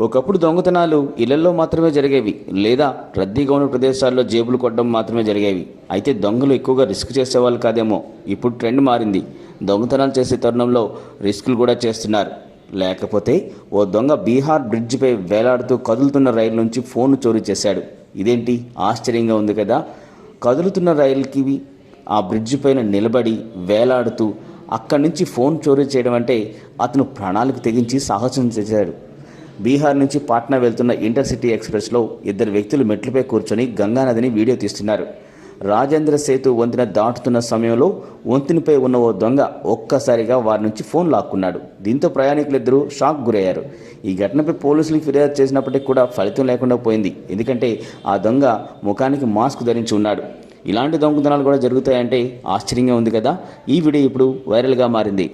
ఒకప్పుడు దొంగతనాలు ఇళ్ళలో మాత్రమే జరిగేవి లేదా రద్దీగా ఉన్న ప్రదేశాల్లో జేబులు కొట్టడం మాత్రమే జరిగేవి. అయితే దొంగలు ఎక్కువగా రిస్క్ చేసేవాళ్ళు కాదేమో ఇప్పుడు ట్రెండ్ మారింది. దొంగతనాలు చేసే తరుణంలో రిస్కులు కూడా చేస్తున్నారు. లేకపోతే ఓ దొంగ బీహార్ బ్రిడ్జిపై వేలాడుతూ కదులుతున్న రైలు నుంచి ఫోన్ చోరీ చేశాడు. ఇదేంటి? ఆశ్చర్యంగా ఉంది కదా. కదులుతున్న రైలుకి ఆ బ్రిడ్జి పైన నిలబడి వేలాడుతూ అక్కడి నుంచి ఫోన్ చోరీ చేయడం అంటే అతను ప్రాణాలకు తెగించి సాహసం చేశాడు. బీహార్ నుంచి పాట్నా వెళ్తున్న ఇంటర్సిటీ ఎక్స్ప్రెస్లో ఇద్దరు వ్యక్తులు మెట్లపై కూర్చొని గంగానదిని వీడియో తీస్తున్నారు. రాజేంద్ర సేతు వంతెన దాటుతున్న సమయంలో వంతెనపై ఉన్న ఓ దొంగ ఒక్కసారిగా వారి నుంచి ఫోన్ లాక్కున్నాడు. దీంతో ప్రయాణికులిద్దరూ షాక్ గురయ్యారు. ఈ ఘటనపై పోలీసులకు ఫిర్యాదు చేసినప్పటికీ కూడా ఫలితం లేకుండా పోయింది. ఎందుకంటే ఆ దొంగ ముఖానికి మాస్క్ ధరించి ఉన్నాడు. ఇలాంటి దొంగతనాలు కూడా జరుగుతాయంటే ఆశ్చర్యంగా ఉంది కదా. ఈ వీడియో ఇప్పుడు వైరల్గా మారింది.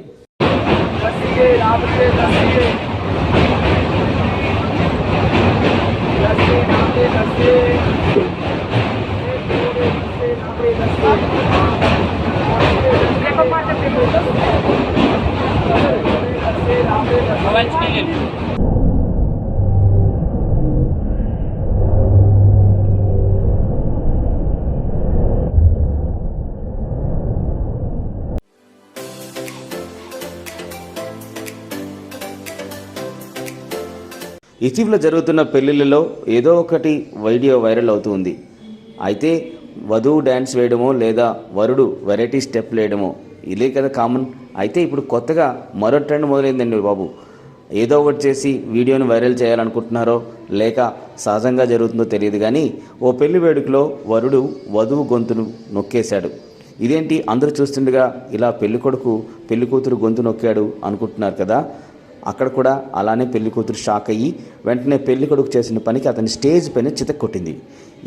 ఇటీవల జరుగుతున్న పెళ్ళిళ్ళలో ఏదో ఒకటి వీడియో వైరల్ అవుతుంది అయితే వధువు డ్యాన్స్ వేయడమో లేదా వరుడు వెరైటీ స్టెప్ వేయడమో ఇదే కదా కామన్. అయితే ఇప్పుడు కొత్తగా మరో ట్రెండ్ మొదలైందండి బాబు. ఏదో ఒకటి చేసి వీడియోని వైరల్ చేయాలనుకుంటున్నారో లేక సహజంగా జరుగుతుందో తెలియదు కానీ ఓ పెళ్ళి వేడుకలో వరుడు వధువు గొంతును నొక్కేశాడు. ఇదేంటి అందరూ చూస్తుండగా ఇలా పెళ్ళి కొడుకు పెళ్ళి కూతురు గొంతు నొక్కాడు అనుకుంటున్నారు కదా? అక్కడ కూడా అలానే పెళ్ళి కూతురు షాక్ అయ్యి వెంటనే పెళ్ళి కొడుకు చేసిన పనికి అతని స్టేజ్ పైన చితక్కొట్టింది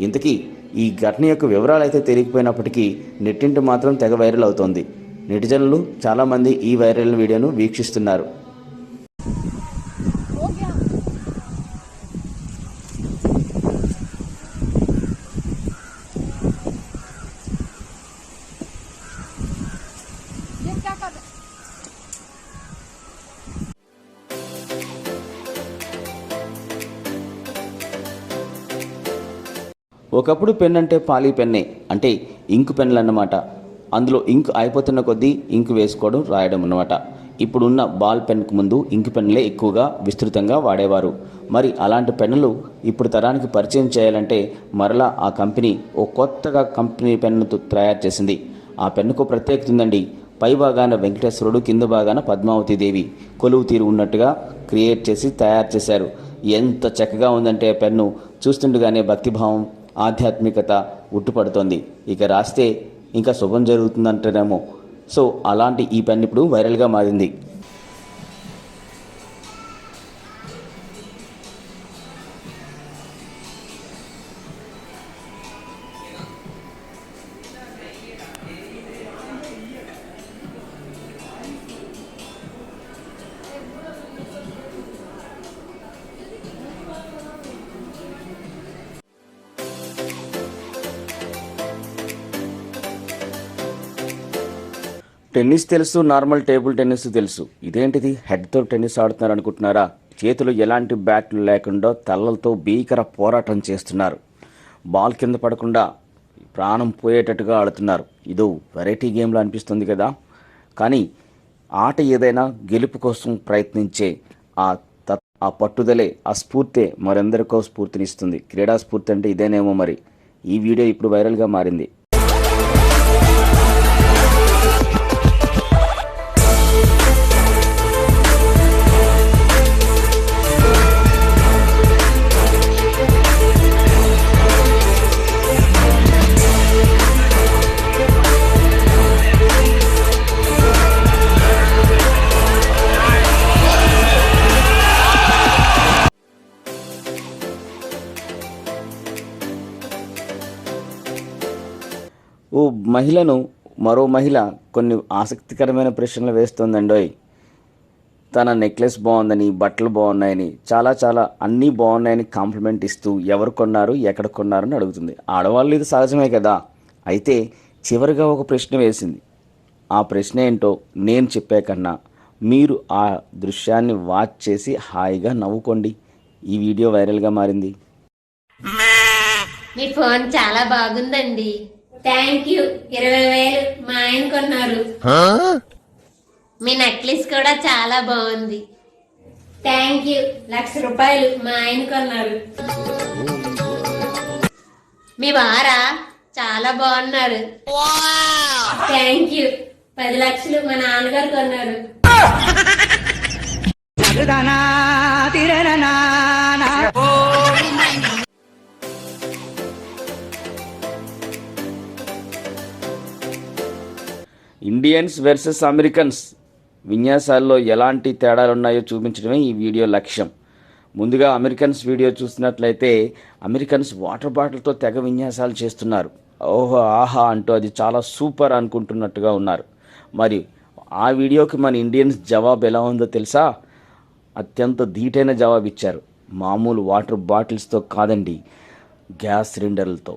ఇంతకీ ఈ ఘటన యొక్క వివరాలు అయితే తెలియకపోయినప్పటికీ నెట్టింటి మాత్రం తెగ వైరల్ అవుతోంది. నెటిజన్లు చాలామంది ఈ వైరల్ వీడియోను వీక్షిస్తున్నారు. ఒకప్పుడు పెన్ అంటే పాలీ పెన్నే అంటే ఇంకు పెన్నులు అన్నమాట అందులో ఇంక్ అయిపోతున్న కొద్దీ ఇంక్ వేసుకోవడం రాయడం అన్నమాట. ఇప్పుడున్న బాల్ పెన్కు ముందు ఇంక్ పెన్నులే ఎక్కువగా విస్తృతంగా వాడేవారు. మరి అలాంటి పెన్నులు ఇప్పుడు తరానికి పరిచయం చేయాలంటే మరలా ఆ కంపెనీ ఓ కొత్తగా కంపెనీ పెన్నుతో తయారు చేసింది. ఆ పెన్నుకు ప్రత్యేకత ఉందండి. పై భాగాన వెంకటేశ్వరుడు కింద భాగాన పద్మావతి దేవి కొలువు తీరు ఉన్నట్టుగా క్రియేట్ చేసి తయారు చేశారు. ఎంత చక్కగా ఉందంటే ఆ పెన్ను. చూస్తుండగానే భక్తిభావం ఆధ్యాత్మికత ఉట్టుపడుతోంది. ఇక రాస్తే ఇంకా శుభం జరుగుతుందంటేనేమో. సో అలాంటి ఈ పెన్ ఇప్పుడు వైరల్గా మారింది. టెన్నిస్ తెలుసు నార్మల్ టేబుల్ టెన్నిస్ తెలుసు. ఇదేంటిది? హెడ్తో టెన్నిస్ ఆడుతున్నారు అనుకుంటున్నారా? చేతులు ఎలాంటి బ్యాట్లు లేకుండా తలలతో భీకర పోరాటం చేస్తున్నారు. బాల్ కింద పడకుండా ప్రాణం పోయేటట్టుగా ఆడుతున్నారు. ఇదో వెరైటీ గేమ్లో అనిపిస్తుంది కదా. కానీ ఆట ఏదైనా గెలుపు కోసం ప్రయత్నించే ఆ తత్ ఆ పట్టుదలే ఆ స్ఫూర్తే మరెందరికో స్ఫూర్తినిస్తుంది. క్రీడా స్ఫూర్తి అంటే ఇదేనేమో మరి. ఈ వీడియో ఇప్పుడు వైరల్గా మారింది. మహిళను మరో మహిళ కొన్ని ఆసక్తికరమైన ప్రశ్నలు వేస్తుందండోయ్. తన నెక్లెస్ బాగుందని బట్టలు బాగున్నాయని చాలా చాలా అన్నీ బాగున్నాయని కాంప్లిమెంట్ ఇస్తూ ఎవరు కొన్నారు ఎక్కడ కొన్నారు అని అడుగుతుంది. ఆడవాళ్ళు ఇది సహజమే కదా? అయితే చివరిగా ఒక ప్రశ్న వేసింది. ఆ ప్రశ్న ఏంటో నేను చెప్పే కన్నా మీరు ఆ దృశ్యాన్ని వాచ్ చేసి హాయిగా నవ్వుకోండి. ఈ వీడియో వైరల్గా మారింది. మీ ఫోన్ చాలా బాగుందండి. Thank you. ఇరవై వేలు మా ఆయన కొన్నారు. మీ నెక్లెస్ కూడా చాలా బాగుంది. Thank you. లక్ష రూపాయలు మా ఆయన కొన్నారు. మీ వారా? చాలా బాగున్నారు. Thank you. పది లక్షలు మా నాన్నగారు కొన్నారు. ఇండియన్స్ వర్సెస్ అమెరికన్స్ విన్యాసాల్లో ఎలాంటి తేడాలు ఉన్నాయో చూపించడమే ఈ వీడియో లక్ష్యం. ముందుగా అమెరికన్స్ వీడియో చూసినట్లయితే అమెరికన్స్ వాటర్ బాటిల్తో తెగ విన్యాసాలు చేస్తున్నారు. ఓహో ఆహా అంటూ అది చాలా సూపర్ అనుకుంటున్నట్టుగా ఉన్నారు. మరి ఆ వీడియోకి మన ఇండియన్స్ జవాబు ఎలా ఉందో తెలుసా? అత్యంత ధీటైన జవాబు ఇచ్చారు మామూలు వాటర్ బాటిల్స్తో కాదండి గ్యాస్ సిలిండర్లతో.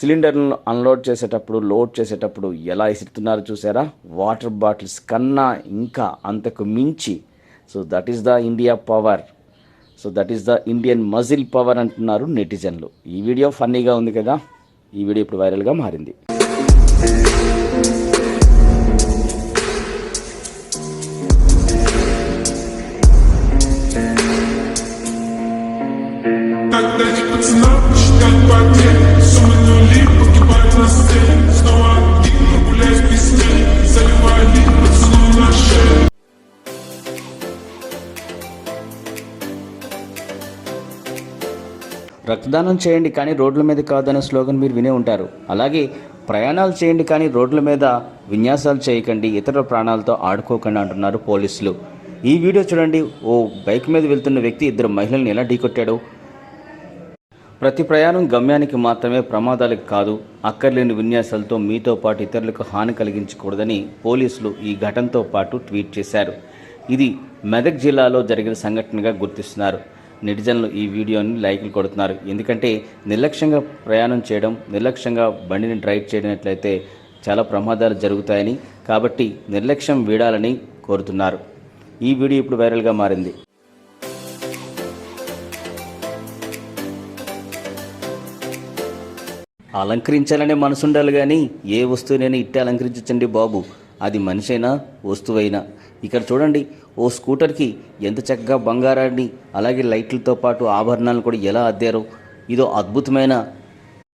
సిలిండర్ను అన్లోడ్ చేసేటప్పుడు లోడ్ చేసేటప్పుడు ఎలా ఇస్తున్నారు చూసారా? వాటర్ బాటిల్స్ కన్నా ఇంకా అంతకు మించి. So that is the India power so that is the Indian muscle power అంటున్నారు నెటిజన్లు. ఈ వీడియో ఫన్నీగా ఉంది కదా? ఈ వీడియో ఇప్పుడు వైరల్గా మారింది. రక్తదానం చేయండి కానీ రోడ్ల మీద కాదనే స్లోగన్ మీరు వినే ఉంటారు. అలాగే ప్రయాణాలు చేయండి కానీ రోడ్ల మీద విన్యాసాలు చేయకండి ఇతర ప్రాణాలతో ఆడుకోకండి అంటున్నారు పోలీసులు. ఈ వీడియో చూడండి. ఓ బైక్ మీద వెళ్తున్న వ్యక్తి ఇద్దరు మహిళల్ని ఎలా ఢీకొట్టాడు? ప్రతి ప్రయాణం గమ్యానికి మాత్రమే ప్రమాదాలకు కాదు అక్కర్లేని విన్యాసాలతో మీతో పాటు ఇతరులకు హాని కలిగించకూడదని పోలీసులు ఈ ఘటనతో పాటు ట్వీట్ చేశారు. ఇది మెదక్ జిల్లాలో జరిగిన సంఘటనగా గుర్తిస్తున్నారు. నెటిజన్లు ఈ వీడియోని లైక్లు కొడుతున్నారు. ఎందుకంటే నిర్లక్ష్యంగా ప్రయాణం చేయడం నిర్లక్ష్యంగా బండిని డ్రైవ్ చేయనట్లయితే చాలా ప్రమాదాలు జరుగుతాయని కాబట్టి నిర్లక్ష్యం వీడాలని కోరుతున్నారు. ఈ వీడియో ఇప్పుడు వైరల్గా మారింది. అలంకరించాలనే మనసుండాలి కానీ ఏ వస్తువునైనా ఇట్టే అలంకరించండి బాబు. అది మనిషైనా వస్తువైనా. ఇక్కడ చూడండి ఓ స్కూటర్కి ఎంత చక్కగా బంగారాన్ని అలాగే లైట్లతో పాటు ఆభరణాలు కూడా ఎలా అద్దారో. ఇదో అద్భుతమైన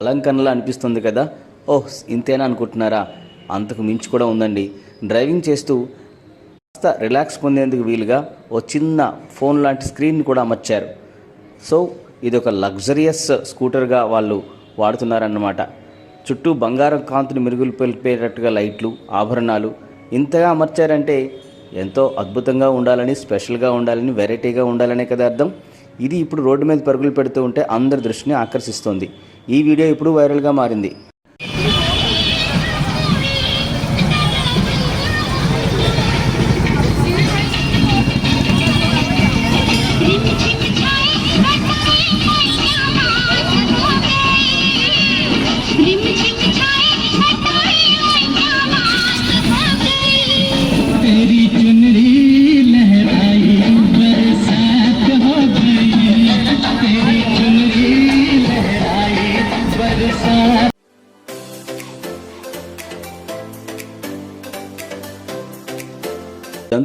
అలంకరణలా అనిపిస్తుంది కదా. ఓహ్ ఇంతేనా అనుకుంటున్నారా? అంతకు మించి కూడా ఉందండి. డ్రైవింగ్ చేస్తూ కాస్త రిలాక్స్ పొందేందుకు వీలుగా ఓ చిన్న ఫోన్ లాంటి స్క్రీన్ కూడా అమర్చారు. సో ఇది ఒక లగ్జరియస్ స్కూటర్గా వాళ్ళు వాడుతున్నారన్నమాట. చుట్టూ బంగారం కాంతిని మెరుగులు పెలిపేటట్టుగా లైట్లు ఆభరణాలు ఇంతగా అమర్చారంటే ఎంతో అద్భుతంగా ఉండాలని స్పెషల్గా ఉండాలని వెరైటీగా ఉండాలనే కదా అర్థం? ఇది ఇప్పుడు రోడ్డు మీద పరుగులు పెడుతూ ఉంటే అందరి దృష్టిని ఆకర్షిస్తోంది. ఈ వీడియో ఇప్పుడు వైరల్గా మారింది.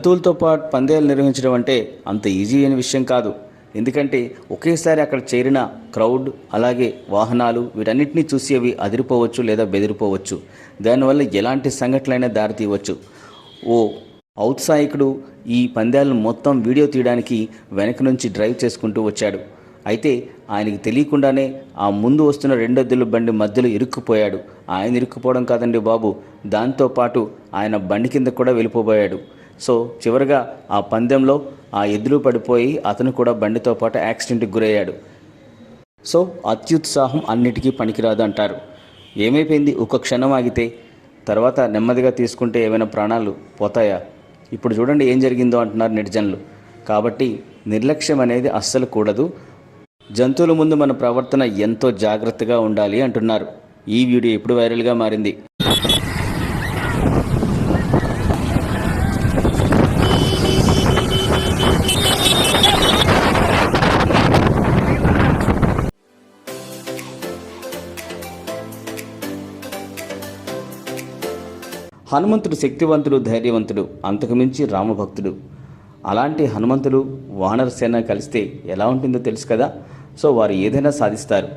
జంతువులతో పాటు పందేలు నిర్వహించడం అంటే అంత ఈజీ అయిన విషయం కాదు. ఎందుకంటే ఒకేసారి అక్కడ చేరిన క్రౌడ్ అలాగే వాహనాలు వీటన్నిటిని చూసి అవి అదిరిపోవచ్చు లేదా బెదిరిపోవచ్చు. దానివల్ల ఎలాంటి సంఘటనలైనా దారితీయవచ్చు. ఓ ఔత్సాహికుడు ఈ పందాలను మొత్తం వీడియో తీయడానికి వెనక నుంచి డ్రైవ్ చేసుకుంటూ వచ్చాడు. అయితే ఆయనకి తెలియకుండానే ఆ ముందు వస్తున్న రెండొద్దుల బండి మధ్యలో ఇరుక్కుపోయాడు. ఆయన ఇరుక్కుపోవడం కాదండి బాబు దాంతోపాటు ఆయన బండి కింద కూడా వెళ్ళిపోబోయాడు. సో చివరిగా ఆ పందెంలో ఆ ఎద్దులు పడిపోయి అతను కూడా బండితో పాటు యాక్సిడెంట్కి గురయ్యాడు. సో అత్యుత్సాహం అన్నిటికీ పనికిరాదు అంటారు ఏమైపోయింది? ఒక క్షణం ఆగితే తర్వాత నెమ్మదిగా తీసుకుంటే ఏమైనా ప్రాణాలు పోతాయా? ఇప్పుడు చూడండి ఏం జరిగిందో అంటున్నారు నెటిజన్లు. కాబట్టి నిర్లక్ష్యం అనేది అస్సలు కూడదు. జంతువుల ముందు మన ప్రవర్తన ఎంతో జాగ్రత్తగా ఉండాలి అంటున్నారు. ఈ వీడియో ఇప్పుడు వైరల్గా మారింది. హనుమంతుడు శక్తివంతుడు ధైర్యవంతుడు అంతకుమించి రామభక్తుడు. అలాంటి హనుమంతుడు వానరసేన కలిస్తే ఎలా ఉంటుందో తెలుసు కదా? సో వారు ఏదైనా సాధిస్తారు.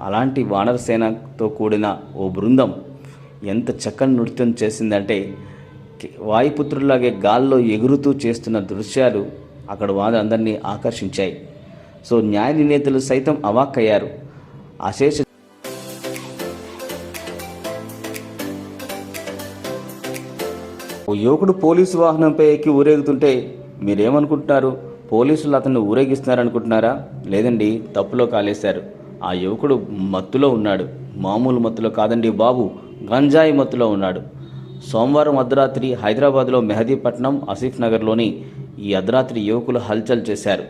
అలాంటి వానరసేనతో కూడిన ఓ బృందం ఎంత చక్కని నృత్యం చేసిందంటే వాయుపుత్రులాగే గాల్లో ఎగురుతూ చేస్తున్న దృశ్యాలు అక్కడ వారందరినీ ఆకర్షించాయి. సో న్యాయ నిర్ణేతలు సైతం అవాక్కయ్యారు. అశేష ఓ యువకుడు పోలీసు వాహనంపై ఎక్కి ఊరేగుతుంటే మీరేమనుకుంటున్నారు? పోలీసులు అతన్ని ఊరేగిస్తున్నారనుకుంటున్నారా? లేదండి తప్పులో కాలేశారు. ఆ యువకుడు మత్తులో ఉన్నాడు. మామూలు మత్తులో కాదండి బాబు గంజాయి మత్తులో ఉన్నాడు. సోమవారం అర్ధరాత్రి హైదరాబాద్లో మెహదీపట్నం ఆసిఫ్ నగర్లోని ఈ అర్ధరాత్రి యువకులు హల్చల్ చేశారు.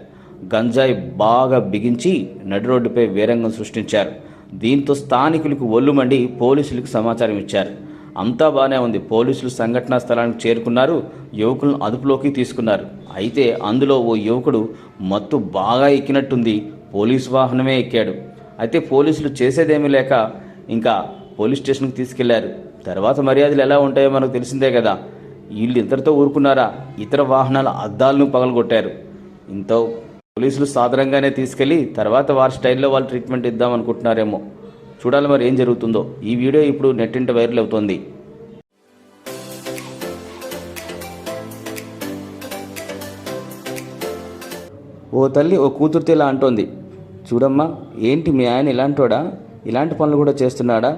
గంజాయి బాగా బిగించి నడి రోడ్డుపై వేరంగం సృష్టించారు. దీంతో స్థానికులకు ఒళ్ళు మండి పోలీసులకు సమాచారం ఇచ్చారు. అంతా బాగానే ఉంది. పోలీసులు సంఘటనా స్థలానికి చేరుకున్నారు. యువకులను అదుపులోకి తీసుకున్నారు. అయితే అందులో ఓ యువకుడు మత్తు బాగా ఎక్కినట్టుంది. పోలీసు వాహనమే ఎక్కాడు. అయితే పోలీసులు చేసేదేమీ లేక ఇంకా పోలీస్ స్టేషన్కి తీసుకెళ్ళారు. తర్వాత మర్యాదలు ఎలా ఉంటాయో మనకు తెలిసిందే కదా. వీళ్ళు ఇద్దరితో ఊరుకున్నారా? ఇతర వాహనాల అద్దాలను పగలగొట్టారు. ఇంత పోలీసులు సాధారణంగానే తీసుకెళ్ళి తర్వాత వారి స్టైల్లో వాళ్ళు ట్రీట్మెంట్ ఇద్దాం అనుకుంటున్నారేమో చూడాలి మరి ఏం జరుగుతుందో. ఈ వీడియో ఇప్పుడు నెట్టింట వైరల్ అవుతోంది. ఓ తల్లి ఓ కూతురుతో ఇలా అంటోంది. చూడమ్మా ఏంటి మీ ఆయన ఇలాంటోడా? ఇలాంటి పనులు కూడా చేస్తున్నాడా?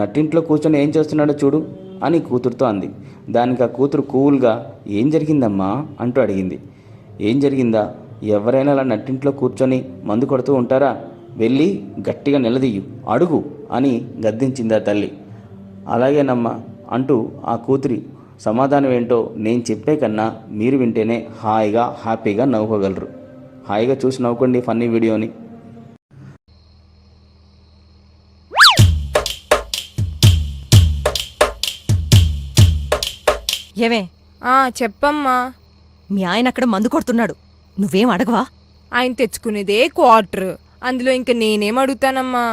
నట్టింట్లో కూర్చొని ఏం చేస్తున్నాడో చూడు అని కూతురుతో అంది. దానికి ఆ కూతురు కూల్గా ఏం జరిగిందమ్మా? అంటూ అడిగింది. ఏం జరిగిందా? ఎవరైనా అలా నట్టింట్లో కూర్చొని మందు కొడుతూ ఉంటారా? వెళ్ళి గట్టిగా నిలదీయు. అడుగు అని గద్దించింది ఆ తల్లి. అలాగేనమ్మా అంటూ ఆ కూతురి సమాధానం ఏంటో నేను చెప్పే కన్నా మీరు వింటేనే హాయిగా హ్యాపీగా నవ్వుకోగలరు. హాయిగా చూసి నవ్వుకోండి ఫన్నీ వీడియోని. ఏమే? ఆ చెప్పమ్మా. మీ ఆయన అక్కడ మందు కొడుతున్నాడు. నువ్వేం అడగవా? ఆయన తెచ్చుకునేదే క్వార్టర్. అందులో ఇంక నేనేం అడుగుతానమ్మా?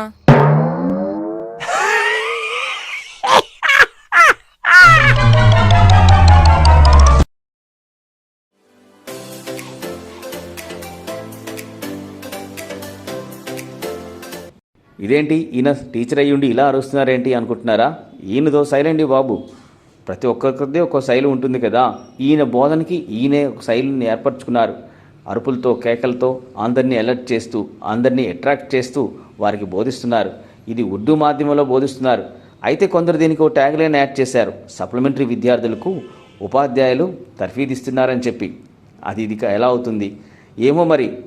ఇదేంటి? ఈయన టీచర్ అయ్యి ఉండి ఇలా అరుస్తున్నారేంటి అనుకుంటున్నారా? ఈయనదో శైలండి బాబు. ప్రతి ఒక్కొక్కరిది ఒక్కో శైలి ఉంటుంది కదా. ఈయన బోధనకి ఈయనే ఒక శైలిని ఏర్పరచుకున్నారు. అరుపులతో కేకలతో అందరినీ అలర్ట్ చేస్తూ అందరినీ అట్రాక్ట్ చేస్తూ వారికి బోధిస్తున్నారు. ఇది ఉర్దూ మాధ్యమంలో బోధిస్తున్నారు. అయితే కొందరు దీనికి ఒక ట్యాగ్లైన్ యాడ్ చేశారు. సప్లిమెంటరీ విద్యార్థులకు ఉపాధ్యాయులు తర్ఫీదిస్తున్నారని చెప్పి. అది ఇది ఎలా అవుతుంది? ఏమో మరి.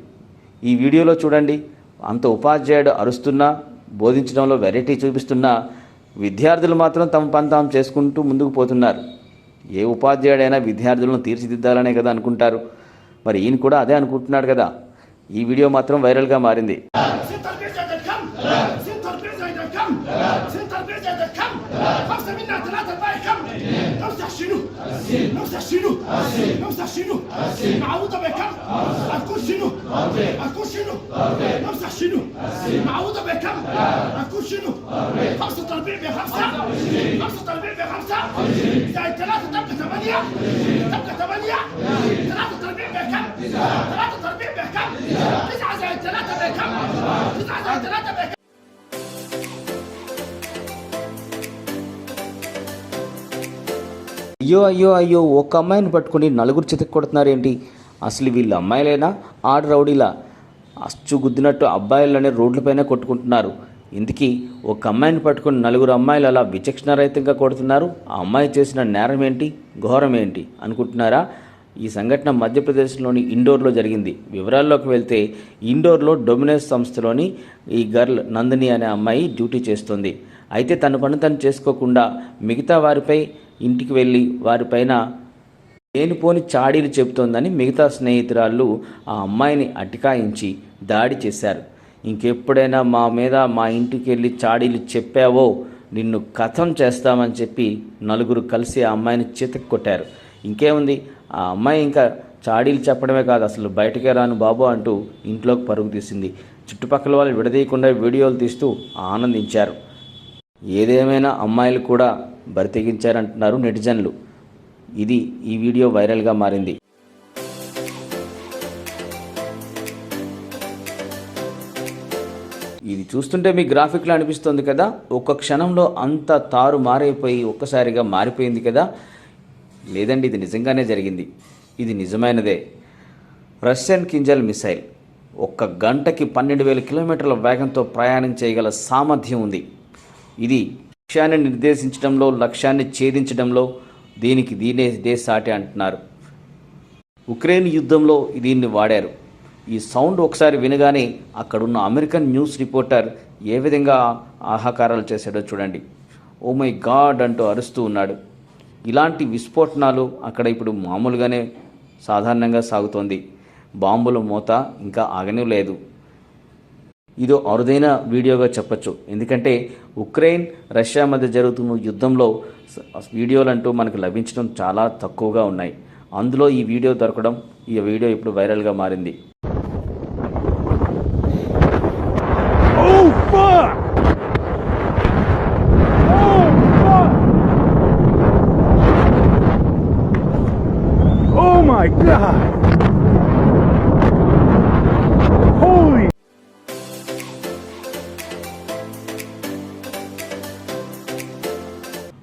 ఈ వీడియోలో చూడండి. అంత ఉపాధ్యాయుడు అరుస్తున్నా బోధించడంలో వెరైటీ చూపిస్తున్నా విద్యార్థులు మాత్రం తమ పని తాము చేసుకుంటూ ముందుకు పోతున్నారు. ఏ ఉపాధ్యాయుడైనా విద్యార్థులను తీర్చిదిద్దాలనే కదా అనుకుంటారు. మరి ఈయన కూడా అదే అనుకుంటున్నాడు కదా ఈ వీడియో మాత్రం వైరల్గా మారింది سنتربيزة.com سنتربيزة.com سنتربيزة.com خمسة منا ثلاثة أربعة كم نمسح شنو نمسح شنو نمسح شنو معوضة بكم هتكون شنو هتكون شنو نمسح شنو معوضة بكم هتكون شنو خمسة تربيع بخمسة خمسة تربيع بخمسة زائد ثلاثة تبقى ثمانية تبقى ثمانية ثلاثة تربيع بكم ثلاثة تربيع بكم تسعة زائد ثلاثة بكم تسعة زائد ثلاثة بكم అయ్యో అయ్యో అయ్యో ఒక అమ్మాయిని పట్టుకుని నలుగురు చితక్ కొడుతున్నారేంటి అసలు వీళ్ళు అమ్మాయిలైనా ఆడు రౌడీలా అచ్చు గుద్దినట్టు అబ్బాయిలనే రోడ్లపైన కొట్టుకుంటున్నారు ఇందుకీ ఒక అమ్మాయిని పట్టుకుని నలుగురు అమ్మాయిలు అలా విచక్షణరహితంగా కొడుతున్నారు ఆ అమ్మాయి చేసిన నేరం ఏంటి ఘోరం ఏంటి అనుకుంటున్నారా ఈ సంఘటన మధ్యప్రదేశ్లోని ఇండోర్లో జరిగింది. వివరాల్లోకి వెళ్తే ఇండోర్లో డొమినోస్ సంస్థలోని ఈ గర్ల్ నందిని అనే అమ్మాయి డ్యూటీ చేస్తుంది. అయితే తన పని తను చేసుకోకుండా మిగతా వారిపై ఇంటికి వెళ్ళి వారిపైన లేనిపోని చాడీలు చెబుతోందని మిగతా స్నేహితురాళ్ళు ఆ అమ్మాయిని అటికాయించి దాడి చేశారు. ఇంకెప్పుడైనా మా మీద మా ఇంటికి వెళ్ళి చాడీలు చెప్పావో నిన్ను కథం చేస్తామని చెప్పి నలుగురు కలిసి ఆ అమ్మాయిని చితక్కొట్టారు. ఇంకేముంది? ఆ అమ్మాయి ఇంకా చాడీలు చెప్పడమే కాదు అసలు బయటకే రాను బాబు అంటూ ఇంట్లోకి పరుగు తీసింది. చుట్టుపక్కల వాళ్ళు విడదీయకుండా వీడియోలు తీస్తూ ఆనందించారు. ఏదేమైనా అమ్మాయిలు కూడా బరితెగించారంటున్నారు నెటిజన్లు. ఇది ఈ వీడియో వైరల్గా మారింది. ఇది చూస్తుంటే మీ గ్రాఫిక్లో అనిపిస్తుంది కదా? ఒక్క క్షణంలో అంత తారు మారైపోయి ఒక్కసారిగా మారిపోయింది కదా? లేదండి ఇది నిజంగానే జరిగింది. ఇది నిజమైనదే. రష్యన్ కింజల్ మిసైల్ ఒక్క గంటకి పన్నెండు వేల కిలోమీటర్ల వేగంతో ప్రయాణం చేయగల సామర్థ్యం ఉంది. ఇది లక్ష్యాన్ని నిర్దేశించడంలో లక్ష్యాన్ని ఛేదించడంలో దీనికి దీనే ఇదే సాటి అంటున్నారు. ఉక్రెయిన్ యుద్ధంలో దీన్ని వాడారు. ఈ సౌండ్ ఒకసారి వినగానే అక్కడున్న అమెరికన్ న్యూస్ రిపోర్టర్ ఏ విధంగా ఆహాకారాలు చేశాడో చూడండి. ఓ మై గాడ్ అంటూ అరుస్తూ ఉన్నాడు. ఇలాంటి విస్ఫోటనాలు అక్కడ ఇప్పుడు మామూలుగానే సాధారణంగా సాగుతోంది. బాంబుల మూత ఇంకా ఆగనే లేదు. ఇదో అరుదైన వీడియోగా చెప్పొచ్చు. ఎందుకంటే ఉక్రెయిన్ రష్యా మధ్య జరుగుతున్న యుద్ధంలో వీడియోలు అంటూ మనకు లభించడం చాలా తక్కువగా ఉన్నాయి. అందులో ఈ వీడియో దొరకడం ఈ వీడియో ఇప్పుడు వైరల్గా మారింది.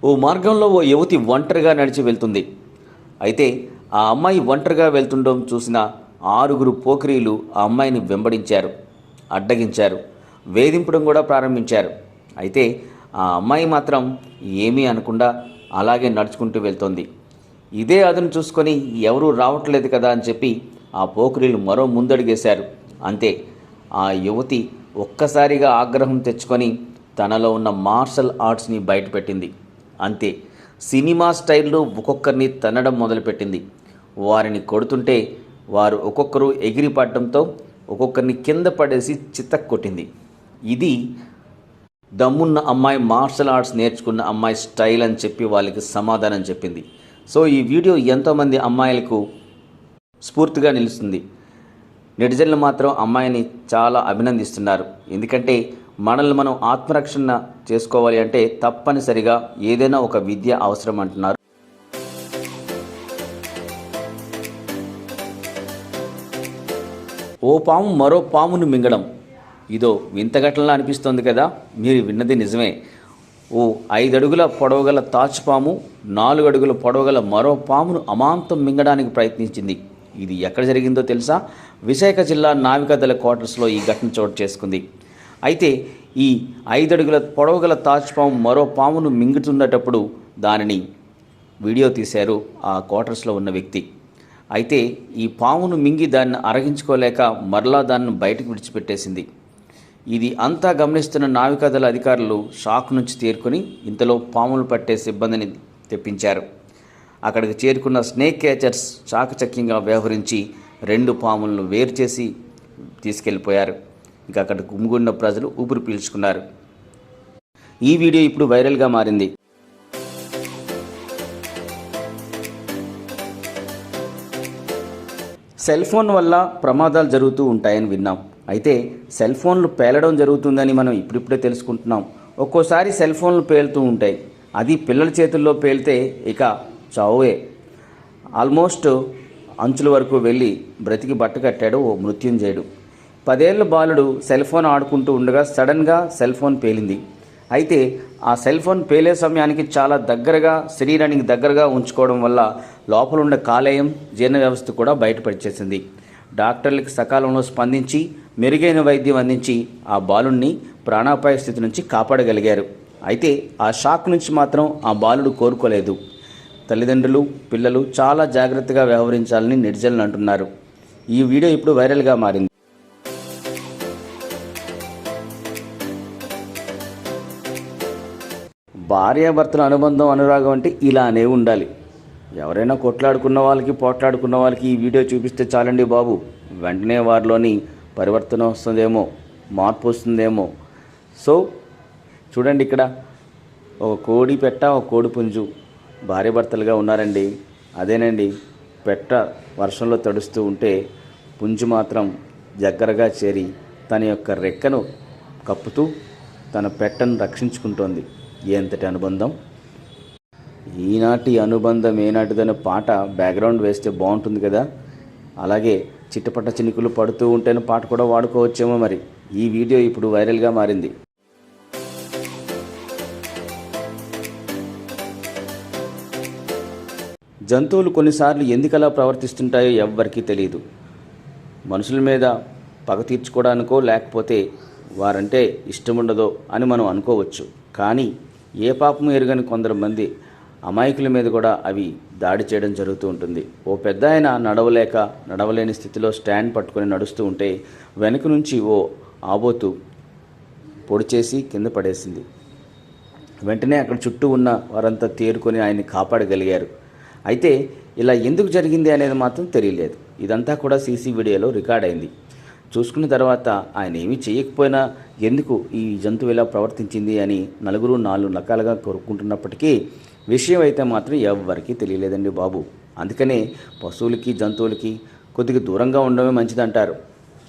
ఓ మార్గంలో ఓ యువతి ఒంటరిగా నడిచి వెళ్తుంది. అయితే ఆ అమ్మాయి ఒంటరిగా వెళ్తుండడం చూసిన ఆరుగురు పోకిరీలు ఆ అమ్మాయిని వెంబడించారు అడ్డగించారు వేధింపడం కూడా ప్రారంభించారు. అయితే ఆ అమ్మాయి మాత్రం ఏమీ అనకుండా అలాగే నడుచుకుంటూ వెళ్తోంది. ఇదే అదను చూసుకొని ఎవరూ రావట్లేదు కదా అని చెప్పి ఆ పోకిరీలు మరో ముందడుగేశారు. అంతే ఆ యువతి ఒక్కసారిగా ఆగ్రహం తెచ్చుకొని తనలో ఉన్న మార్షల్ ఆర్ట్స్ని బయటపెట్టింది. అంతే. సినిమా స్టైల్లో ఒక్కొక్కరిని తన్నడం మొదలుపెట్టింది. వారిని కొడుతుంటే వారు ఒక్కొక్కరు ఎగిరి పడడంతో ఒక్కొక్కరిని కింద పడేసి చిత్తక్ కొట్టింది. ఇది దమ్మున్న అమ్మాయి మార్షల్ ఆర్ట్స్ నేర్చుకున్న అమ్మాయి స్టైల్ అని చెప్పి వాళ్ళకి సమాధానం చెప్పింది. సో ఈ వీడియో ఎంతోమంది అమ్మాయిలకు స్ఫూర్తిగా నిలుస్తుంది. నెటిజన్లు మాత్రం అమ్మాయిని చాలా అభినందిస్తున్నారు. ఎందుకంటే మనల్ని మనం ఆత్మరక్షణ చేసుకోవాలి అంటే తప్పనిసరిగా ఏదైనా ఒక విద్య అవసరం అంటున్నారు. ఓ పాము మరో పామును మింగడం. ఇదో వింతఘటనలా అనిపిస్తోంది కదా. మీరు విన్నది నిజమే. ఓ ఐదు అడుగుల పొడవగల తాచుపాము నాలుగు అడుగుల పొడవగల మరో పామును అమాంతం మింగడానికి ప్రయత్నించింది. ఇది ఎక్కడ జరిగిందో తెలుసా? విశాఖ జిల్లా నావికాదళ క్వార్టర్స్లో ఈ ఘటన చోటు చేసుకుంది. అయితే ఈ ఐదు అడుగుల తాజ్ పాము మరో పామును మింగుతున్నటప్పుడు దానిని వీడియో తీశారు ఆ క్వార్టర్స్లో ఉన్న వ్యక్తి. అయితే ఈ పామును మింగి దాన్ని అరగించుకోలేక మరలా దాన్ని బయటకు విడిచిపెట్టేసింది. ఇది అంతా గమనిస్తున్న నావికాదళ అధికారులు షాక్ నుంచి తేరుకొని ఇంతలో పాములు పట్టే సిబ్బందిని తెప్పించారు. అక్కడికి చేరుకున్న స్నేక్ క్యాచర్స్ చాకచక్యంగా వ్యవహరించి రెండు పాములను వేరు చేసి తీసుకెళ్ళిపోయారు. ఇంకా అక్కడ గుమిగున్న ప్రజలు ఊపిరి పీల్చుకున్నారు. ఈ వీడియో ఇప్పుడు వైరల్గా మారింది. సెల్ ఫోన్ వల్ల ప్రమాదాలు జరుగుతూ ఉంటాయని విన్నాం. అయితే సెల్ ఫోన్లు పేలడం జరుగుతుందని మనం ఇప్పుడిప్పుడే తెలుసుకుంటున్నాం. ఒక్కోసారి సెల్ ఫోన్లు పేలుతూ ఉంటాయి. అది పిల్లల చేతుల్లో పేలితే ఇక చావే. ఆల్మోస్ట్ అంచుల వరకు వెళ్ళి బ్రతికి బట్ట కట్టాడు ఓ మృత్యుంజయుడు. పదేళ్ళ బాలుడు సెల్ ఫోన్ ఆడుకుంటూ ఉండగా సడన్గా సెల్ ఫోన్ పేలింది. అయితే ఆ సెల్ ఫోన్ పేలే సమయానికి చాలా దగ్గరగా శరీరానికి దగ్గరగా ఉంచుకోవడం వల్ల లోపల ఉన్న కాలేయం జీర్ణ వ్యవస్థ కూడా బయటపడిచేసింది డాక్టర్లకు సకాలంలో స్పందించి మెరుగైన వైద్యం అందించి ఆ బాలుణ్ణి ప్రాణాపాయ స్థితి నుంచి కాపాడగలిగారు. అయితే ఆ షాక్ నుంచి మాత్రం ఆ బాలుడు కోరుకోలేదు. తల్లిదండ్రులు పిల్లలు చాలా జాగ్రత్తగా వ్యవహరించాలని నిర్జలను అంటున్నారు. ఈ వీడియో ఇప్పుడు వైరల్గా మారింది. భార్యాభర్తల అనుబంధం అనురాగం అంటే ఇలానే ఉండాలి. ఎవరైనా కొట్లాడుకున్న వాళ్ళకి పోట్లాడుకున్న వాళ్ళకి ఈ వీడియో చూపిస్తే చాలండి బాబు. వెంటనే వారిలోని పరివర్తన వస్తుందేమో మార్పు వస్తుందేమో. సో చూడండి ఇక్కడ. ఒక కోడి పెట్ట ఒక కోడి పుంజు భార్యాభర్తలుగా ఉన్నారండి. అదేనండి పెట్ట వర్షంలో తడుస్తూ ఉంటే పుంజు మాత్రం దగ్గరగా చేరి తన యొక్క రెక్కను కప్పుతూ తన పెట్టను రక్షించుకుంటోంది. ఎంతటి అనుబంధం? ఈనాటి అనుబంధం ఏనాటిదనే పాట బ్యాక్గ్రౌండ్ వేస్తే బాగుంటుంది కదా. అలాగే చిట్టపట్ట చినుకులు పడుతూ ఉంటేనే పాట కూడా వాడుకోవచ్చేమో మరి. ఈ వీడియో ఇప్పుడు వైరల్గా మారింది. జంతువులు కొన్నిసార్లు ఎందుకలా ప్రవర్తిస్తుంటాయో ఎవ్వరికీ తెలియదు మనుషుల మీద పగ తీర్చుకోవడానికో లేకపోతే వారంటే ఇష్టముండదో అని మనం అనుకోవచ్చు. కానీ ఏ పాపము ఎరుగని కొందరు మంది అమాయకుల మీద కూడా అవి దాడి చేయడం జరుగుతూ ఉంటుంది. ఓ పెద్ద ఆయన నడవలేక నడవలేని స్థితిలో స్టాండ్ పట్టుకొని నడుస్తూ ఉంటే వెనక నుంచి ఓ ఆబోతు పొడి చేసి కింద పడేసింది. వెంటనే అక్కడ చుట్టూ ఉన్న వారంతా తేరుకొని ఆయన్ని కాపాడగలిగారు. అయితే ఇలా ఎందుకు జరిగింది అనేది మాత్రం తెలియలేదు. ఇదంతా కూడా సీసీ వీడియోలో రికార్డ్ అయింది. చూసుకున్న తర్వాత ఆయన ఏమీ చేయకపోయినా ఎందుకు ఈ జంతువు ఇలా ప్రవర్తించింది అని నలుగురు నాలుగు రకాలుగా కోరుకుంటున్నప్పటికీ విషయం అయితే మాత్రం ఎవ్వరికీ తెలియలేదండి బాబు అందుకనే పశువులకి జంతువులకి కొద్దిగా దూరంగా ఉండడమే మంచిదంటారు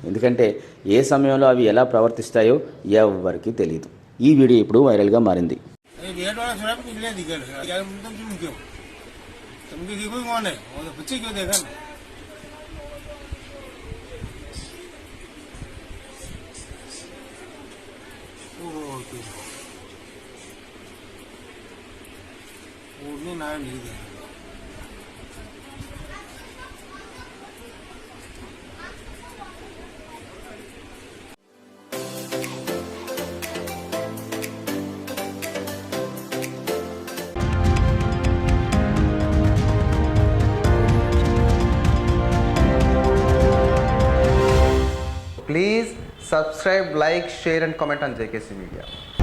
ఎందుకంటే ఏ సమయంలో అవి ఎలా ప్రవర్తిస్తాయో ఎవ్వరికీ తెలియదు ఈ వీడియో ఇప్పుడు వైరల్గా మారింది अरे वेट वाला थोड़ा भी निकले दिखा क्या तुम तुम क्यों तुमके की कोई कौन है वो तो बच्चे क्यों देखा ना नहीं देखा Please subscribe, like, share and comment on JKC Media.